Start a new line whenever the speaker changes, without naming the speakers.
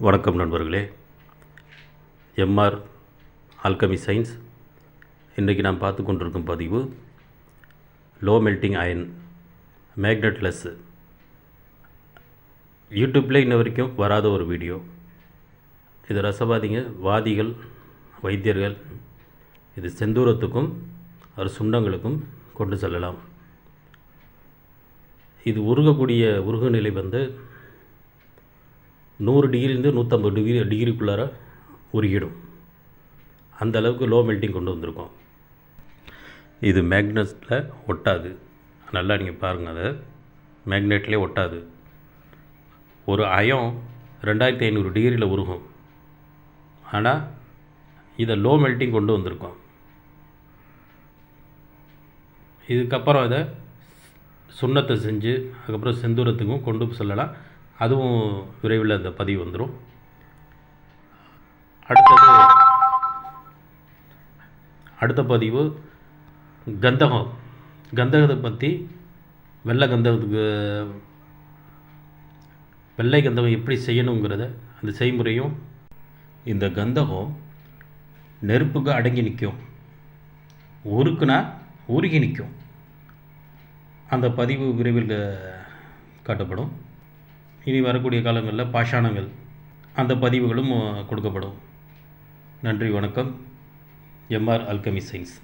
வணக்கம் நண்பர்களே. MR alchemy science இன்றைக்கி நாம் பார்த்து கொண்டிருக்கும் பதிவு லோ மெல்ட்டிங் அயன் மேக்னெட்லெஸ்ஸு யூடியூப்பில் இன்ன வரைக்கும் வராத ஒரு வீடியோ. இது ரசவாதிங்க வாதிகள் வைத்தியர்கள் இது செந்தூரத்துக்கும் அது சுண்டங்களுக்கும் கொண்டு செல்லலாம். இது உருகக்கூடிய உருகுநிலை வந்து நூறு டிகிரிலேருந்து நூற்றம்பது டிகிரி டிகிரிக்குள்ளார உருகிடும். அந்த அளவுக்கு லோ மெல்ட்டிங் கொண்டு வந்திருக்கோம். இது மேக்னெட்டில் ஒட்டாது. நல்லா நீங்கள் பாருங்கள் அதை. மேக்னெட்லேயே ஒட்டாது. ஒரு அயம் ரெண்டாயிரத்தி ஐநூறு டிகிரியில் உருகும். ஆனால் இதை லோ மெல்ட்டிங் கொண்டு வந்திருக்கோம். இதுக்கப்புறம் இதை சுண்ணத்தை செஞ்சு அதுக்கப்புறம் செந்தூரத்துக்கும் கொண்டு செல்லலாம். அதுவும் விரைவில் அந்த பதிவு வந்துடும் அடுத்தது அடுத்த பதிவு கந்தகம். கந்தகத்தை பற்றி வெள்ளை கந்தகத்துக்கு வெள்ளை கந்தகம் எப்படி செய்யணுங்கிறத அந்த செய்முறையும் இந்த கந்தகம் நெருப்புக்கு அடங்கி நிற்கும். உருக்குனா உருகி நிற்கும். அந்த பதிவு விரைவில் காட்டப்படும். இனி வரக்கூடிய காலங்களில் பாஷாணங்கள் அந்த பதிவுகளும் கொடுக்கப்படும். நன்றி வணக்கம். M R alchemy science.